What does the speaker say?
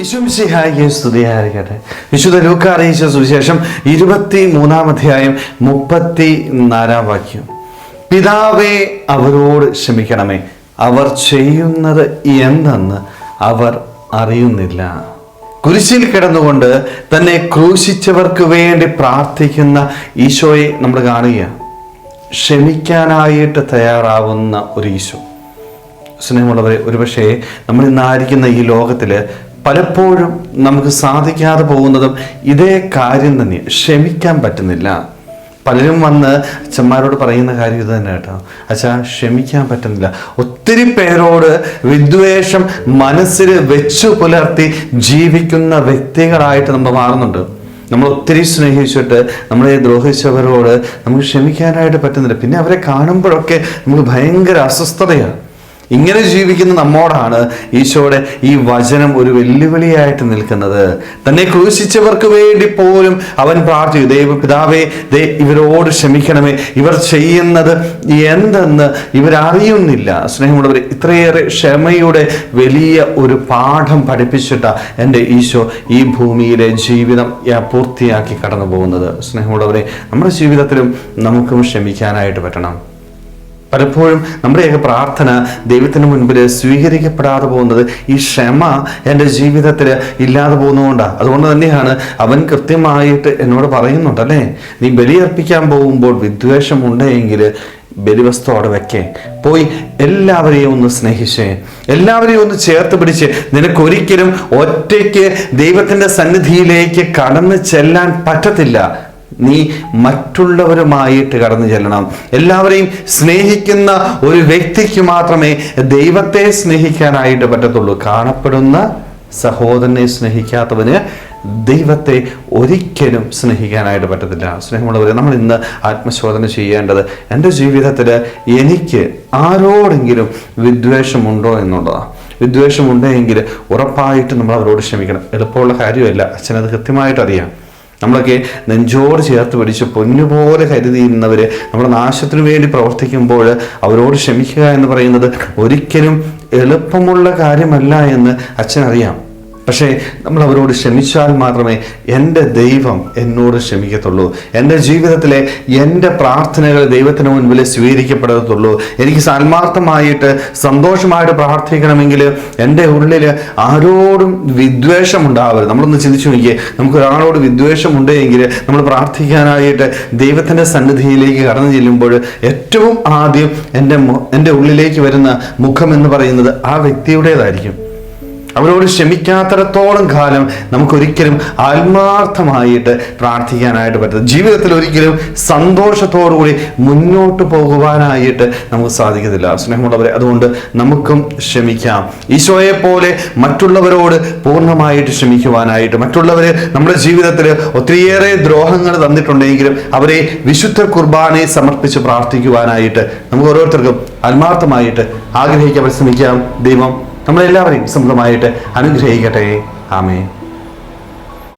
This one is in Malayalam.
ഈശോമിശിഹായിക്ക് സ്തുതിയായിരിക്കട്ടെ. വിശുദ്ധ ലൂക്ക അറിയിച്ച സുവിശേഷം ഇരുപത്തി മൂന്നാം അധ്യായം മുപ്പത്തി നാലാം വാക്യം. പിതാവേ അവരോട് ക്ഷമിക്കണമേ. അവർ ചെയ്യുന്നത് എന്തെന്ന് അവർ അറിയുന്നില്ല. കുരിശിൽ കിടന്നുകൊണ്ട് തന്നെ ക്രൂശിച്ചവർക്ക് വേണ്ടി പ്രാർത്ഥിക്കുന്ന ഈശോയെ നമ്മൾ കാണുക. ക്ഷമിക്കാനായിട്ട് തയ്യാറാവുന്ന ഒരു ഈശോ. സ്നേഹമുള്ളവരെ ഒരുപക്ഷേ നമ്മൾ ഇന്നായിരിക്കുന്ന ഈ ലോകത്തിൽ പലപ്പോഴും നമുക്ക് സാധിക്കാതെ പോകുന്നതും ഇതേ കാര്യം തന്നെ. ക്ഷമിക്കാൻ പറ്റുന്നില്ല. പലരും വന്ന് അച്ഛന്മാരോട് പറയുന്ന കാര്യം ഇത് തന്നെ കേട്ടോ. അച്ഛാ ക്ഷമിക്കാൻ പറ്റുന്നില്ല. ഒത്തിരി പേരോട് വിദ്വേഷം മനസ്സിൽ വെച്ചു പുലർത്തി ജീവിക്കുന്ന വ്യക്തികളായിട്ട് നമ്മൾ മാറുന്നുണ്ട്. നമ്മൾ ഒത്തിരി സ്നേഹിച്ചിട്ട് നമ്മളെ ദ്രോഹിച്ചവരോട് നമുക്ക് ക്ഷമിക്കാനായിട്ട് പറ്റുന്നില്ല. പിന്നെ അവരെ കാണുമ്പോഴൊക്കെ നമുക്ക് ഭയങ്കര അസ്വസ്ഥതയാണ്. ഇങ്ങനെ ജീവിക്കുന്ന നമ്മോടാണ് ഈശോയുടെ ഈ വചനം ഒരു വെല്ലുവിളിയായിട്ട് നിൽക്കുന്നത്. തന്നെ ക്രൂശിച്ചവർക്ക് വേണ്ടി പോലും അവൻ പ്രാർത്ഥിച്ചു ദൈവ പിതാവേ ദേ ഇവരോട് ക്ഷമിക്കണമേ. ഇവർ ചെയ്യുന്നത് എന്തെന്ന് ഇവരറിയുന്നില്ല. സ്നേഹമുള്ളവർ ഇത്രയേറെ ക്ഷമയുടെ വലിയ ഒരു പാഠം പഠിപ്പിച്ചിട്ട എന്റെ ഈശോ ഈ ഭൂമിയിലെ ജീവിതം പൂർത്തിയാക്കി കടന്നു പോകുന്നത് സ്നേഹമുള്ളവരെ നമ്മുടെ ജീവിതത്തിലും നമുക്കും ക്ഷമിക്കാനായിട്ട് പറ്റണം. പലപ്പോഴും നമ്മുടെയൊക്കെ പ്രാർത്ഥന ദൈവത്തിന് മുൻപിൽ സ്വീകരിക്കപ്പെടാതെ പോകുന്നത് ഈ ക്ഷമ എന്റെ ജീവിതത്തിൽ ഇല്ലാതെ പോകുന്നതുകൊണ്ടാണ് അതുകൊണ്ട് തന്നെയാണ് അവൻ കൃത്യമായിട്ട് എന്നോട് പറയുന്നുണ്ട് അല്ലേ? നീ ബലിയർപ്പിക്കാൻ പോകുമ്പോൾ വിദ്വേഷം ഉണ്ടെങ്കിൽ ബലിവസ്തു അവിടെ വെക്കേ. പോയി എല്ലാവരെയും ഒന്ന് സ്നേഹിച്ചേ. എല്ലാവരെയും ഒന്ന് ചേർത്ത് പിടിച്ച്. നിനക്കൊരിക്കലും ഒറ്റയ്ക്ക് ദൈവത്തിന്റെ സന്നിധിയിലേക്ക് കടന്നു ചെല്ലാൻ പറ്റത്തില്ല. നീ മറ്റുള്ളവരുമായിട്ട് കടന്നു ചെല്ലണം. എല്ലാവരെയും സ്നേഹിക്കുന്ന ഒരു വ്യക്തിക്ക് മാത്രമേ ദൈവത്തെ സ്നേഹിക്കാനായിട്ട് പറ്റത്തുള്ളൂ. കാണപ്പെടുന്ന സഹോദരനെ സ്നേഹിക്കാത്തവന് ദൈവത്തെ ഒരിക്കലും സ്നേഹിക്കാനായിട്ട് പറ്റത്തില്ല. സ്നേഹമുള്ളവരെ നമ്മൾ ഇന്ന് ആത്മശോധന ചെയ്യേണ്ടത് എന്റെ ജീവിതത്തിൽ എനിക്ക് ആരോടെങ്കിലും വിദ്വേഷമുണ്ടോ എന്നുള്ളതാണ് വിദ്വേഷമുണ്ടെങ്കിൽ ഉറപ്പായിട്ട് നമ്മൾ അവരോട് ക്ഷമിക്കണം. എളുപ്പമുള്ള കാര്യമല്ല. അച്ഛനത് കൃത്യമായിട്ട് അറിയാം. നമ്മളൊക്കെ നെഞ്ചോട് ചേർത്ത് പിടിച്ച് പൊന്നുപോലെ കരുതിയിരുന്നവർ നമ്മുടെ നാശത്തിനു വേണ്ടി പ്രവർത്തിക്കുമ്പോൾ അവരോട് ക്ഷമിക്കുക എന്ന് പറയുന്നത് ഒരിക്കലും എളുപ്പമുള്ള കാര്യമല്ല എന്ന് അച്ഛനറിയാം. പക്ഷേ നമ്മൾ അവരോട് ക്ഷമിച്ചാൽ മാത്രമേ എന്റെ ദൈവം എന്നോട് ക്ഷമിക്കത്തുള്ളൂ. എന്റെ ജീവിതത്തിലെ എന്റെ പ്രാർത്ഥനകൾ ദൈവത്തിന് മുൻപിൽ സ്വീകരിക്കപ്പെടത്തുള്ളൂ. എനിക്ക് സന്മാർത്ഥമായിട്ട് സന്തോഷമായിട്ട് പ്രാർത്ഥിക്കണമെങ്കിൽ എന്റെ ഉള്ളിൽ ആരോടും വിദ്വേഷം ഉണ്ടാവരുത് നമ്മളൊന്ന് ചിന്തിച്ചു നോക്കിയേ നമുക്ക് ഒരാളോട് വിദ്വേഷമുണ്ട് ഉണ്ടെങ്കിൽ നമ്മൾ പ്രാർത്ഥിക്കാനായിട്ട് ദൈവത്തിന്റെ സന്നിധിയിലേക്ക് കടന്നു ചെല്ലുമ്പോൾ ഏറ്റവും ആദ്യം എന്റെ എന്റെ ഉള്ളിലേക്ക് വരുന്ന മുഖം എന്ന് പറയുന്നത് ആ വ്യക്തിയുടേതായിരിക്കും. അവരോട് ക്ഷമിക്കാത്തടത്തോളം കാലം നമുക്കൊരിക്കലും ആത്മാർത്ഥമായിട്ട് പ്രാർത്ഥിക്കാനായിട്ട് പറ്റും ജീവിതത്തിൽ ഒരിക്കലും സന്തോഷത്തോടുകൂടി മുന്നോട്ട് പോകുവാനായിട്ട് നമുക്ക് സാധിക്കത്തില്ല. സ്നേഹമുള്ളവരെ അതുകൊണ്ട് നമുക്കും ക്ഷമിക്കാം. ഈശോയെ പോലെ മറ്റുള്ളവരോട് പൂർണമായിട്ട് ക്ഷമിക്കുവാനായിട്ട് മറ്റുള്ളവര് നമ്മുടെ ജീവിതത്തിൽ ഒത്തിരിയേറെ ദ്രോഹങ്ങൾ തന്നിട്ടുണ്ടെങ്കിലും അവരെ വിശുദ്ധ കുർബാനയെ സമർപ്പിച്ച് പ്രാർത്ഥിക്കുവാനായിട്ട് നമുക്ക് ഓരോരുത്തർക്കും ആത്മാർത്ഥമായിട്ട് ആഗ്രഹിക്കാൻ ശ്രമിക്കാം ദൈവം നമ്മളെല്ലാവരെയും സമൃദ്ധമായിട്ട് അനുഗ്രഹിക്കട്ടെ. ആമേ